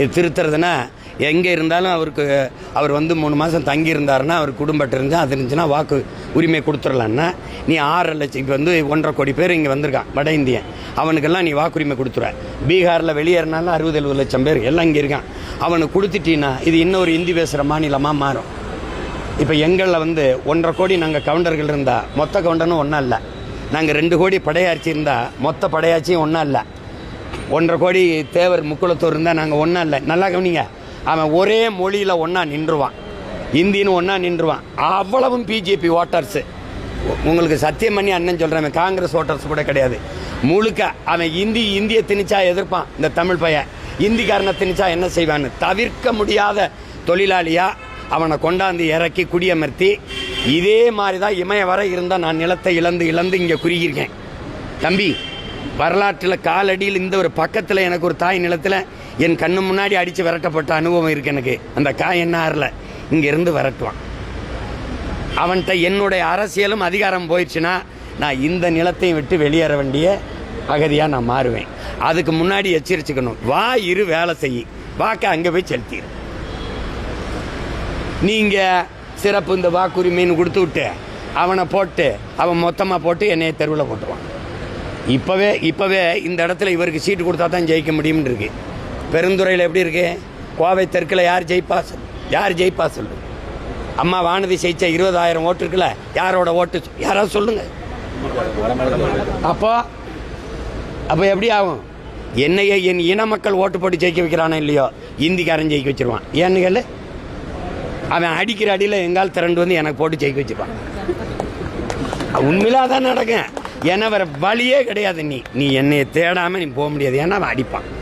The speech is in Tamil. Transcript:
இது திருத்துறதுன்னா எங்கே இருந்தாலும் அவருக்கு அவர் வந்து மூணு மாதம் தங்கி இருந்தாருன்னா அவர் குடும்பம் இருந்தால் அது இருந்துச்சுன்னா வாக்கு உரிமை கொடுத்துடலான்னா நீ ஆறரை லட்சம் இப்போ வந்து ஒன்றரை கோடி பேர் இங்கே வந்திருக்கான் வட இந்தியன். அவனுக்கெல்லாம் நீ வாக்குரிமை கொடுத்துருவ பீகாரில் வெளியேறினாலும் அறுபது எழுபது லட்சம் பேர் எல்லாம் இங்கே இருக்கான். அவனுக்கு கொடுத்துட்டீன்னா இது இன்னொரு இந்தி பேசுகிற மாநிலமாக மாறும். இப்போ எங்களில் வந்து ஒன்றரை கோடி நாங்கள் கவுண்டர்கள் இருந்தால் மொத்த கவுண்டனும் ஒன்றும் இல்லை. நாங்கள் ரெண்டு கோடி படையாட்சி இருந்தால் மொத்த படையாட்சியும் ஒன்றும் இல்லை. ஒன்றரை கோடி தேவர் முக்குளத்தூர் இருந்தால் நாங்கள் ஒன்றும் இல்லை. நல்லா கவனிங்க. அவன் ஒரே மொழியில் ஒன்றா நின்றுவான். இந்தின்னு ஒன்றா நின்றுவான். அவ்வளவும் பிஜேபி ஓட்டர்ஸு. உங்களுக்கு சத்தியம் பண்ணி அண்ணன் சொல்கிறேன் காங்கிரஸ் ஓட்டர்ஸ் கூட கிடையாது. முழுக்க அவன் இந்தி இந்திய திணிச்சா எதிர்ப்பான் இந்த தமிழ் பையன். இந்திக்காரனை திணிச்சா என்ன செய்வான்னு? தவிர்க்க முடியாத தொழிலாளியாக அவனை கொண்டாந்து இறக்கி குடியமர்த்தி இதே மாதிரி தான் இமய வரை இருந்தால் நான் நிலத்தை இழந்து இழந்து இங்கே குறுகியிருக்கேன். தம்பி வரலாற்றில் காலடியில் இந்த ஒரு பக்கத்தில் எனக்கு ஒரு தாய் நிலத்தில் என் கண்ணு முன்னாடி அடித்து விரட்டப்பட்ட அனுபவம் இருக்கு எனக்கு. அந்த காய் என்ன ஆறல? இங்கேருந்து விரட்டுவான். அவன்கிட்ட என்னுடைய அரசியலும் அதிகாரம் போயிடுச்சுன்னா நான் இந்த நிலத்தையும் விட்டு வெளியேற வேண்டிய அகதியாக நான் மாறுவேன். அதுக்கு முன்னாடி எச்சரிச்சுக்கணும். வா இரு வேலை செய். வாக்க அங்கே போய் செலுத்திடு நீங்கள் சிறப்பு இந்த வாக்குரிமைன்னு கொடுத்து விட்டு அவனை போட்டு அவன் மொத்தமாக போட்டு என்னைய தெருவில் போட்டுவான் இப்போவே இப்போவே இந்த இடத்துல இவருக்கு சீட்டு கொடுத்தா தான் ஜெயிக்க முடியும்னு இருக்கு. பெருந்துறையில் எப்படி இருக்கு? கோவை தெற்கில் யார் ஜெயிப்பா சொல் யார் ஜெயிப்பா சொல்லு. அம்மா வானதி ஜெயிச்ச இருபதாயிரம் ஓட்டு இருக்குல்ல யாரோட ஓட்டு யாராவது சொல்லுங்க. அப்போ அப்போ எப்படி ஆகும்? என்னையே என் இன மக்கள் ஓட்டு போட்டு ஜெயிக்க வைக்கிறானோ இல்லையோ இந்திக்காரன் ஜெயிக்க வச்சிருவான். ஏன்னு கேளு. அவன் அடிக்கிற அடியில் எங்கால் திரண்டு வந்து எனக்கு போட்டு ஜெயிக்க வச்சிருப்பான். உண்மையில தான் நடக்கும். ஏன்னா வேற வழியே கிடையாது. நீ நீ என்னையை தேடாம நீ போக முடியாது. ஏன்னா அவன் அடிப்பான்.